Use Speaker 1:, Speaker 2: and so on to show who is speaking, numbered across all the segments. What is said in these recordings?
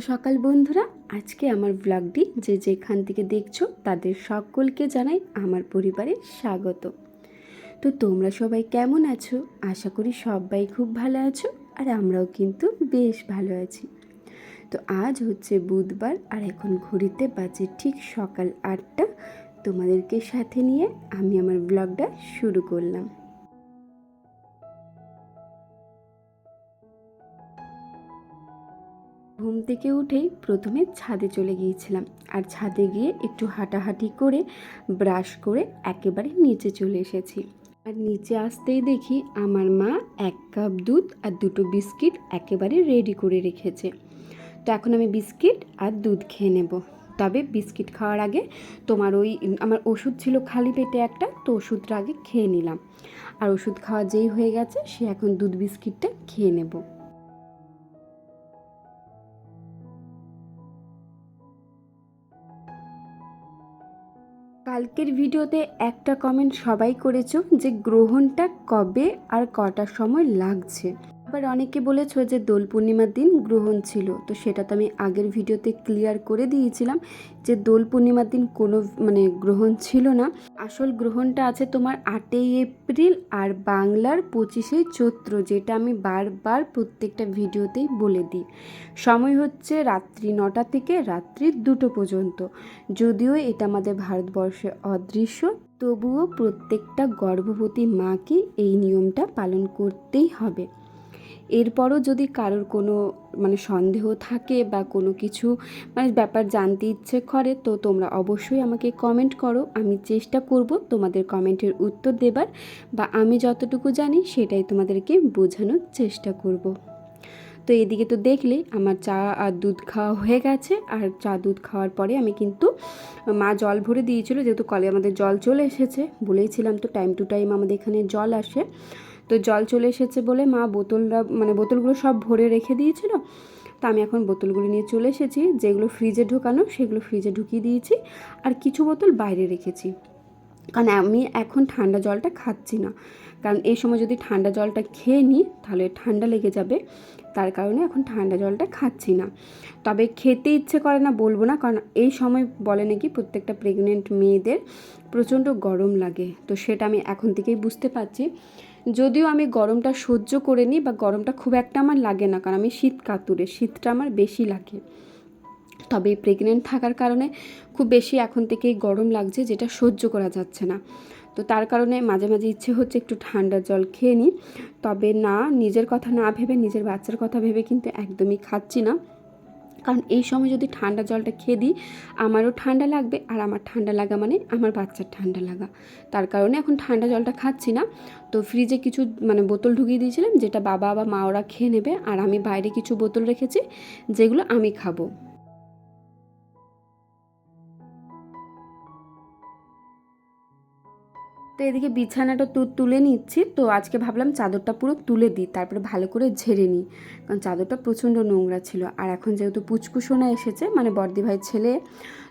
Speaker 1: সকাল বন্ধুরা। আজকে আমার ব্লগটি যে যেখান থেকে দেখছ তাদের সকলকে জানাই আমার পরিবারে স্বাগত। তো তোমরা সবাই কেমন আছো? আশা করি সবাই খুব ভালো আছো আর আমরাও কিন্তু বেশ ভালো আছি। তো আজ হচ্ছে বুধবার আর এখন ঘড়িতে বাজে ঠিক সকাল আটটা। তোমাদেরকে সাথে নিয়ে আমি আমার ব্লগটা শুরু করলাম। ঘুম থেকে উঠেই প্রথমে ছাদে চলে গিয়েছিলাম। আর ছাদে গিয়ে একটু হাঁটাহাঁটি করে, ব্রাশ করে একেবারে নিচে চলে এসেছি। আর নিচে আসতেই দেখি আমার মা এক কাপ দুধ আর দুটো বিস্কিট একেবারে রেডি করে রেখেছে। তো এখন আমি বিস্কিট আর দুধ খেয়ে নেব। তবে বিস্কিট খাওয়ার আগে তোমার ওই, আমার ওষুধ ছিল খালি পেটে একটা, তো ওষুধটা আগে খেয়ে নিলাম। আর ওষুধ খাওয়া যেই হয়ে গেছে, সে এখন দুধ বিস্কিটটা খেয়ে নেব। কালকের ভিডিওতে একটা কমেন্ট সবাই করেছ যে গ্রহণটা কবে আর কটার সময় লাগছে। আবার অনেকে বলেছ যে দোল পূর্ণিমার দিন গ্রহণ ছিল, তো সেটা তো আমি আগের ভিডিওতে ক্লিয়ার করে দিয়েছিলাম যে দোল পূর্ণিমার দিন কোনো মানে গ্রহণ ছিল না। আসল গ্রহণটা আছে তোমার আটই এপ্রিল আর বাংলার পঁচিশে চৈত্র, যেটা আমি বারবার প্রত্যেকটা ভিডিওতেই বলে দিই। সময় হচ্ছে রাত্রি নটা থেকে রাত্রি দুটো পর্যন্ত। যদিও এটা আমাদের ভারতবর্ষে অদৃশ্য, তবুও প্রত্যেকটা গর্ভবতী মাকে এই নিয়মটা পালন করতেই হবে। এরপরও যদি কারোর কোনো মানে সন্দেহ থাকে বা কোনো কিছু মানে ব্যাপার জানতে ইচ্ছে করে, তো তোমরা অবশ্যই আমাকে কমেন্ট করো। আমি চেষ্টা করব তোমাদের কমেন্টের উত্তর দেবার বা আমি যতটুকু জানি সেটাই তোমাদেরকে বোঝানোর চেষ্টা করব। তো এদিকে তো দেখলে আমার চা আর দুধ খাওয়া হয়ে গেছে। আর চা দুধ খাওয়ার পরে আমি কিন্তু মা জল ভরে দিয়েছিল, যেহেতু কলে আমাদের জল চলে এসেছে। বলেইছিলাম তো টাইম টু টাইম আমাদের এখানে জল আসে। তো জল চলে এসেছে বলে মা বোতলরা মানে বোতলগুলো সব ভরে রেখে দিয়েছিল। তো আমি এখন বোতলগুলো নিয়ে চলে এসেছি, যেগুলো ফ্রিজে ঢোকানো সেগুলো ফ্রিজে ঢুকিয়ে দিয়েছি আর কিছু বোতল বাইরে রেখেছি। কারণ আমি এখন ঠান্ডা জলটা খাচ্ছি না। কারণ এই সময় যদি ঠান্ডা জলটা খেয়ে নিই, তাহলে ঠান্ডা লেগে যাবে। তার কারণে এখন ঠান্ডা জলটা খাচ্ছি না। তবে খেতে ইচ্ছে করে না বলব না, কারণ এই সময় বলে নাকি প্রত্যেকটা প্রেগনেন্ট মেয়েদের প্রচণ্ড গরম লাগে। তো সেটা আমি এখন থেকেই বুঝতে পারছি। যদিও আমি গরমটা সহ্য করে নিই বা গরমটা খুব একটা আমার লাগে না, কারণ আমি শীত কাতুরে, শীতটা আমার বেশি লাগে। তবে প্রেগনেন্ট থাকার কারণে খুব বেশি এখন থেকেই গরম লাগছে যেটা সহ্য করা যাচ্ছে না। তো তার কারণে মাঝে মাঝে ইচ্ছে হচ্ছে একটু ঠান্ডা জল খেয়ে নিই। তবে না, নিজের কথা না ভেবে, নিজের বাচ্চার কথা ভেবে কিন্তু একদমই খাচ্ছি না। কারণ এই সময় যদি ঠান্ডা জলটা খেয়ে দিই, আমারও ঠান্ডা লাগবে আর আমার ঠান্ডা লাগা মানে আমার বাচ্চার ঠান্ডা লাগা। তার কারণে এখন ঠান্ডা জলটা খাচ্ছি না। তো ফ্রিজে কিছু মানে বোতল ঢুকিয়ে দিয়েছিলাম, যেটা বাবা বা মা ওরা খেয়ে নেবে, আর আমি বাইরে কিছু বোতল রেখেছি, যেগুলো আমি খাব। তো এদিকে বিছানাটা তো তুলে নিচ্ছি। তো আজকে ভাবলাম চাদরটা পুরো তুলে দিই, তারপরে ভালো করে ঝেড়ে নিই। কারণ চাদরটা প্রচণ্ড নোংরা ছিল। আর এখন যেহেতু পুচকুসোনা এসেছে মানে বর্দি ভাই ছেলে,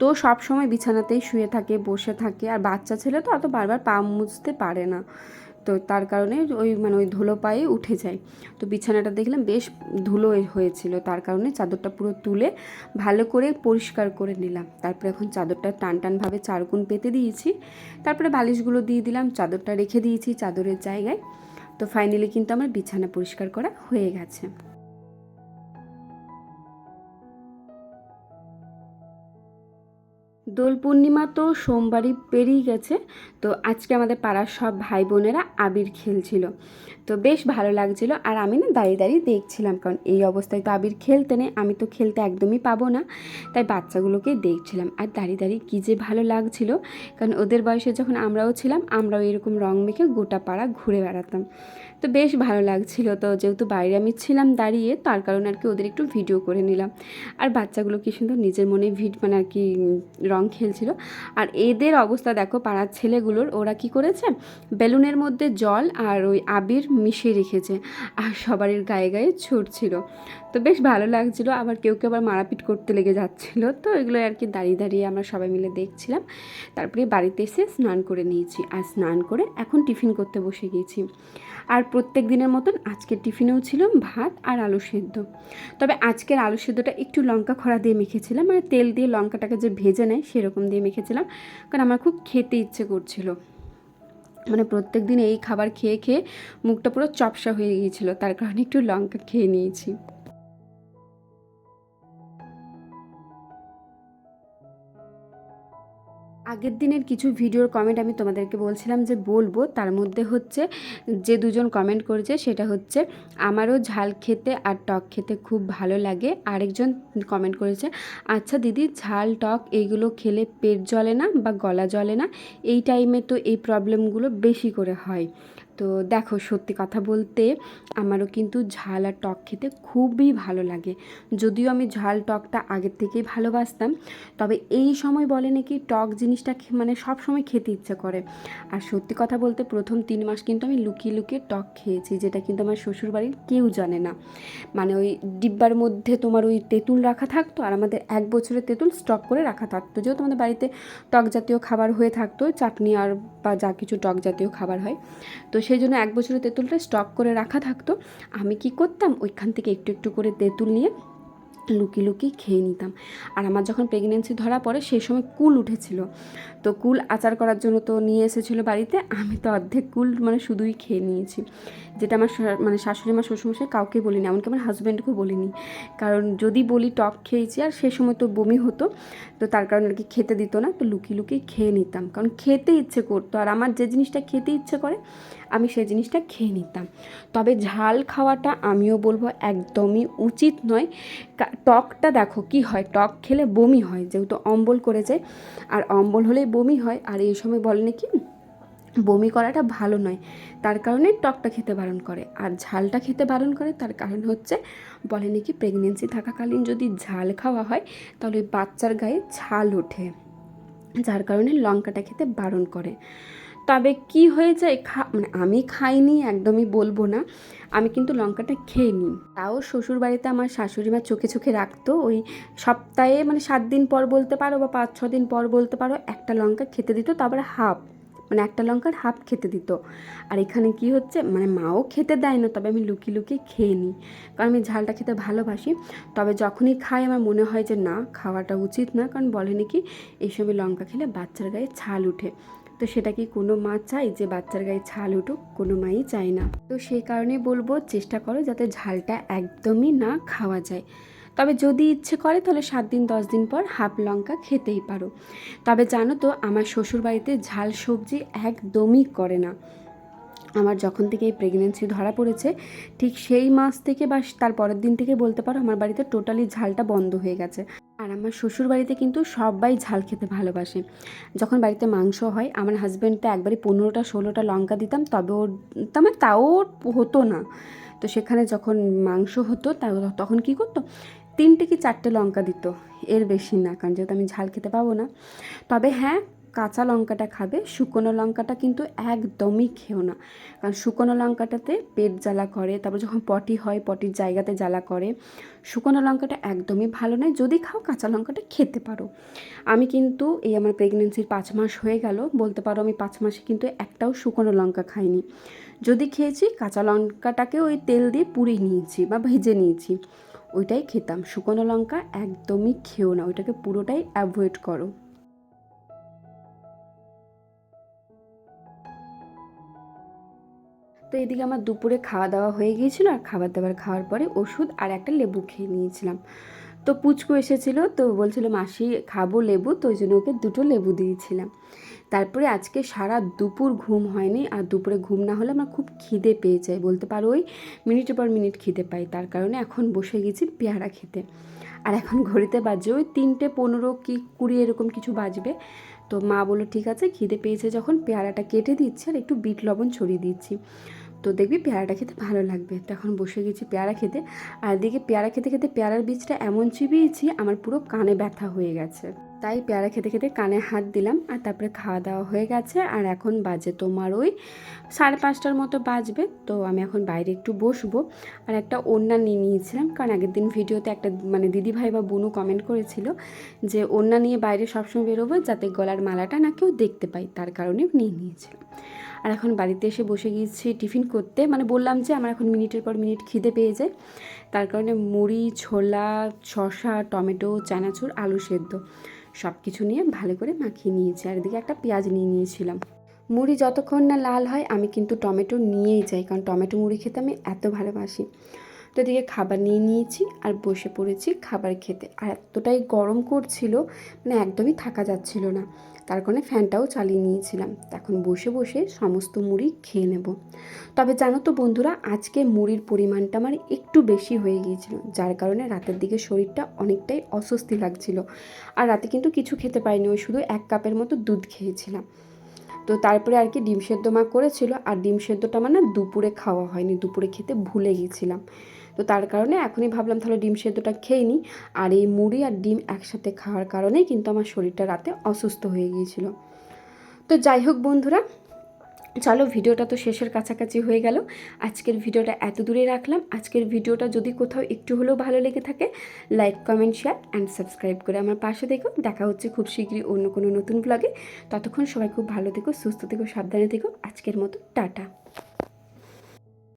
Speaker 1: তো সব সময় বিছানাতেই শুয়ে থাকে, বসে থাকে। আর বাচ্চা ছেলে তো অত বারবার পা মুছতে পারে না। তো তার কারণে ওই মানে ওই ধুলো পায়ে উঠে যায়। তো বিছানাটা দেখলাম বেশ ধুলো হয়েছিল, তার কারণে চাদরটা পুরো তুলে ভালো করে পরিষ্কার করে নিলাম। তারপরে এখন চাদরটা টান টানভাবে চারগুণ পেতে দিয়েছি। তারপরে বালিশগুলো দিয়ে দিলাম, চাদরটা রেখে দিয়েছি চাদরের জায়গায়। তো ফাইনালি কিন্তু আমার বিছানা পরিষ্কার করা হয়ে গেছে। দোল পূর্ণিমা তো সোমবারই পেরিয়ে গেছে, তো আজকে আমাদের পাড়ার সব ভাই বোনেরা আবির খেলছিল। তো বেশ ভালো লাগছিল আর আমি না দাঁড়িয়ে দাঁড়িয়ে দেখছিলাম, কারণ এই অবস্থায় তো আবির খেলতে নেই, আমি তো খেলতে একদমই পাবো না। তাই বাচ্চাগুলোকেই দেখছিলাম আর দাঁড়িয়ে দাঁড়িয়ে কী যে ভালো লাগছিল, কারণ ওদের বয়সে যখন আমরাও ছিলাম, আমরাও এরকম রং মেখে গোটা পাড়া ঘুরে বেড়াতাম। তো বেশ ভালো লাগছিল তো, যেহেতু বাইরে আমি ছিলাম দাঁড়িয়ে, তার কারণে আর কি ওদের একটু ভিডিও করে নিলাম। আর বাচ্চাগুলো কি সুন্দর নিজের মনে ভিড মানে আর কি রং খেলছিল। আর এদের অবস্থা দেখো, পাড়ার ছেলেগুলোর, ওরা কি করেছে? বেলুনের মধ্যে জল আর ওই আবির মিশিয়ে রেখেছে আর সবারই গায়ে গায়ে ছুটছিল। তো বেশ ভালো লাগছিল, আবার কেউ কেউ আবার মারাপিট করতে লেগে যাচ্ছিল। তো এগুলো আর কি দাঁড়িয়ে দাঁড়িয়ে আমরা সবাই মিলে দেখছিলাম। তারপরে বাড়িতে এসে স্নান করে নিয়েছি। আর স্নান করে এখন টিফিন করতে বসে গিয়েছি। আর প্রত্যেক দিনের মতন আজকের টিফিনেও ছিল ভাত আর আলু সেদ্ধ। তবে আজকের আলু সেদ্ধটা একটু লঙ্কা খড়া দিয়ে মেখেছিলাম মানে তেল দিয়ে লঙ্কাটাকে যে ভেজে নেয় সেরকম দিয়ে মেখেছিলাম, কারণ আমার খুব খেতে ইচ্ছে করছিল। মানে প্রত্যেক দিন এই খাবার খেয়ে খেয়ে মুখটা পুরো চপসা হয়ে গিয়েছিল, তার কারণে একটু লঙ্কা খেয়ে নিয়েছি। আগের দিনের কিছু ভিডিওর কমেন্ট আমি তোমাদেরকে বলছিলাম যে বলব। তার মধ্যে হচ্ছে যে দুজন কমেন্ট করেছে সেটা হচ্ছে, আমারও ঝাল খেতে আর টক খেতে খুব ভালো লাগে। আরেকজন কমেন্ট করেছে আচ্ছা দিদি, ঝাল, টক এইগুলো খেলে পেট জ্বলে না বা গলা জ্বলে না? এই টাইমে তো এই প্রবলেমগুলো বেশি করে হয়। তো দেখো সত্যি কথা বলতে আমারও কিন্তু ঝাল আর টক খেতে খুবই ভালো লাগে। যদিও আমি ঝাল টকটা আগের থেকেই ভালোবাসতাম, তবে এই সময় বলে নাকি টক জিনিসটা মানে সব সময় খেতে ইচ্ছে করে। আর সত্যি কথা বলতে প্রথম তিন মাস কিন্তু আমি লুকিয়ে লুকিয়ে টক খেয়েছি, যেটা কিন্তু আমার শ্বশুরবাড়ির কেউ জানে না। মানে ওই ডিব্বার মধ্যে তোমার ওই তেঁতুল রাখা থাকতো আর আমাদের এক বছরের তেঁতুল স্টক করে রাখা থাকতো। যেহেতু আমাদের বাড়িতে টক জাতীয় খাবার হয়ে থাকতো, চাটনি আর বা যা কিছু টক জাতীয় খাবার হয়, তো সেই জন্য এক বছরের তেঁতুলটা স্টক করে রাখা থাকতো। আমি কি করতাম? ওইখান থেকে একটু একটু করে তেঁতুল নিয়ে লুকিয়ে লুকিয়ে খেয়ে নিতাম। আর আমার যখন প্রেগনেন্সি ধরা পড়ে, সেই সময় কুল উঠেছিল। তো কুল আচার করার জন্য তো নিয়ে এসেছিল বাড়িতে। আমি তো অর্ধেক কুল মানে শুধুই খেয়ে নিয়েছি। যেটা আমার মানে শাশুড়ি মা, শ্বশুরমশাই কাউকে বলিনি, এমনকি আমার হাজব্যান্ডকেও বলিনি। কারণ যদি বলি টক খেয়েছি, আর সে সময় তো বমি হতো, তো তার কারণে আর কি খেতে দিত না। তো লুকিয়ে লুকিয়ে খেয়ে নিতাম। কারণ খেতে ইচ্ছে করতো। আর আমার যে জিনিসটা খেতে ইচ্ছে করে আমি সেই জিনিসটা খেয়ে নিতাম। তবে ঝাল খাওয়াটা আমিও বলব একদমই উচিত নয়। টকটা দেখো কি হয়, টক খেলে বমি হয়, যেহেতু অম্বল করে যায়। আর অম্বল হলেই বমি হয়, আর এই সময় বলে নাকি বমি করাটা ভালো নয়। তার কারণে টকটা খেতে বারণ করে। আর ঝালটা খেতে বারণ করে, তার কারণ হচ্ছে বলে নাকি প্রেগনেন্সি থাকাকালীন যদি ঝাল খাওয়া হয়, তাহলে বাচ্চার গায়ে ছাল ওঠে, যার কারণে লঙ্কাটা খেতে বারণ করে। তবে কি হয়ে যায় খা মানে আমি খাইনি, একদমই বলব না। আমি কিন্তু লঙ্কাটা খেয়ে নিই। তাও শ্বশুর বাড়িতে আমার শাশুড়ি মা চোখে চোখে রাখতো, ওই সপ্তাহে মানে সাত দিন পর বলতে পারো বা পাঁচ, ছ দিন পর বলতে পারো, একটা লঙ্কা খেতে দিত, তারপরে হাফ মানে একটা লঙ্কার হাফ খেতে দিত। আর এখানে কি হচ্ছে? মানে মাও খেতে দেয় না, তবে আমি লুকিয়ে লুকিয়ে খেয়ে নিই। কারণ আমি ঝালটা খেতে ভালোবাসি। তবে যখনই খাই, আমার মনে হয় যে না, খাওয়াটা উচিত না, কারণ বলে নাকি এই সময় লঙ্কা খেলে বাচ্চার গায়ে ছাল উঠে। তো সেটা কি কোনো মা চাই যে বাচ্চার গায়ে ছাল উঠুক? কোনো মাই চায় না। তো সেই কারণে বলব, চেষ্টা করো যাতে ঝালটা একদমই না খাওয়া যায়। তবে যদি ইচ্ছে করে, তাহলে সাত দিন, দশ দিন পর হাফ লঙ্কা খেতেই পারো। তবে জানো তো, আমার শ্বশুরবাড়িতে ঝাল সবজি একদমই করে না। আমার যখন থেকে এই প্রেগনেন্সি ধরা পড়েছে, ঠিক সেই মাস থেকে বা তার পরের দিন থেকে বলতে পারো আমার বাড়িতে টোটালি ঝালটা বন্ধ হয়ে গেছে। আর আমার শ্বশুর বাড়িতে কিন্তু সবাই ঝাল খেতে ভালোবাসে। যখন বাড়িতে মাংস হয়, আমার হাজব্যান্ডটা একবারে পনেরোটা, ষোলোটা লঙ্কা দিতাম, তবে ওর তেমন তাও হতো না। তো সেখানে যখন মাংস হতো তখন কী করতো? তিনটে কি চারটে লঙ্কা দিত। এর বেশি না, কারণ যেহেতু আমি ঝাল খেতে পাবো না। তবে হ্যাঁ কাঁচা লঙ্কাটা খাবে, শুকনো লঙ্কাটা কিন্তু একদমই খেও না। কারণ শুকনো লঙ্কাটাতে পেট জ্বালা করে, তারপর যখন পটি হয়, পটির জায়গাতে জ্বালা করে, শুকনো লঙ্কাটা একদমই ভালো নয়। যদি খাও, কাঁচা লঙ্কাটা খেতে পারো। আমি কিন্তু এই আমার প্রেগনেন্সির পাঁচ মাস হয়ে গেল, বলতে পারো আমি পাঁচ মাসে কিন্তু একটাও শুকনো লঙ্কা খাইনি। যদি খেয়েছি, কাঁচা লঙ্কাটাকে ওই তেল দিয়ে পুড়িয়ে নিয়েছি বা ভেজে নিয়েছি, ওইটাই খেতাম। শুকনো লঙ্কা একদমই খেও না, ওইটাকে পুরোটাই অ্যাভয়েড করো। তো এদিকে আমার দুপুরে খাওয়া দাওয়া হয়ে গিয়েছিল আর খাবার দাবার খাওয়ার পরে ওষুধ আর একটা লেবু খেয়ে নিয়েছিলাম। তো পুচকু এসেছিল তো বলছিল, মাসি, খাব লেবু। তো ওই জন্য ওকে দুটো লেবু দিয়েছিলাম। তারপরে আজকে সারা দুপুর ঘুম হয়নি আর দুপুরে ঘুম না হলে আমার খুব খিদে পেয়ে যায়। বলতে পারো, ওই মিনিটের পর মিনিট খিদে পাই। তার কারণে এখন বসে গেছি পেয়ারা খেতে। আর এখন ঘড়িতে বাজে ওই তিনটে পনেরো কি কুড়ি এরকম কিছু বাজবে। তো মা বলল, ঠিক আছে, খিদে পেয়েছে যখন, পেয়ারাটা কেটে দিচ্ছি আর একটু বিট লবণ ছড়িয়ে দিচ্ছি। তো দেখবি পেয়ারাটা খেতে ভালো লাগবে। তো এখন বসে গেছি পেয়ারা খেতে। আর দিকে পেয়ারা খেতে খেতে পেয়ারার বীজটা এমন চিবিয়েছি, আমার পুরো কানে ব্যথা হয়ে গেছে। তাই পেয়ারা খেতে খেতে কানে হাত দিলাম আর তারপরে খাওয়া দাওয়া হয়ে গেছে। আর এখন বাজে তোমার ওই সাড়ে পাঁচটার মতো বাজবে। তো আমি এখন বাইরে একটু বসবো। আর একটা ওড়না নিয়ে নিয়েছিলাম। কারণ আগের দিন ভিডিওতে একটা মানে দিদিভাই বা বুনু কমেন্ট করেছিল যে ওড়না নিয়ে বাইরে সবসময় বেরোবো যাতে গলার মালাটা না কেউ দেখতে পাই তার কারণে নিয়ে নিয়েছিলাম। আর এখন বাড়িতে এসে বসে গিয়েছি টিফিন করতে। মানে বললাম যে আমার এখন মিনিটের পর মিনিট খিদে পেয়ে যায়। তার কারণে মুড়ি, ছোলা, শসা, টমেটো, চানাচুর, আলু সেদ্ধ সব কিছু নিয়ে ভালো করে মাখিয়ে নিয়েছি। আর এদিকে একটা পেঁয়াজ নিয়ে নিয়েছিলাম। মুড়ি যতক্ষণ না লাল হয় আমি কিন্তু টমেটো নিয়েই যাই, কারণ টমেটো মুড়ি খেতে আমি এত ভালোবাসি। তো এদিকে খাবার নিয়ে নিয়েছি আর বসে পড়েছি খাবার খেতে। আর এতটাই গরম করছিল মানে একদমই থাকা যাচ্ছিল না। তার কারণে ফ্যানটাও চালিয়ে নিয়েছিলাম। এখন বসে বসে সমস্ত মুড়ি খেয়ে নেব। তবে জানো তো বন্ধুরা, আজকে মুড়ির পরিমাণটা আমার একটু বেশি হয়ে গিয়েছিল, যার কারণে রাতের দিকে শরীরটা অনেকটাই অস্বস্তি লাগছিল। আর রাতে কিন্তু কিছু খেতে পারিনি, ওই শুধু এক কাপের মতো দুধ খেয়েছিলাম। তো তারপরে আর কি ডিম সেদ্ধ মা করেছিল, আর ডিম সেদ্ধটা আমার না দুপুরে খাওয়া হয়নি, দুপুরে খেতে ভুলে গিয়েছিলাম। তো তার কারণে এখনই ভাবলাম তাহলে ডিম সেদ্ধটা খেয়ে নিই। আর এই মুড়ি আর ডিম একসাথে খাওয়ার কারণেই কিন্তু আমার শরীরটা রাতে অসুস্থ হয়ে গিয়েছিল। তো যাই হোক বন্ধুরা, চলো ভিডিওটা তো শেষের কাছাকাছি হয়ে গেল। আজকের ভিডিওটা এত দূরে রাখলাম। আজকের ভিডিওটা যদি কোথাও একটু হলেও ভালো লেগে থাকে like comment share and subscribe করে আমার পাশে দেখো দেখা হচ্ছে খুব শীঘ্রই অন্য কোনো নতুন ব্লগে ততক্ষণ সবাই খুব ভালো থেকো, সুস্থ থেকো, সাবধানে থেকো। আজকের মতো, টাটা।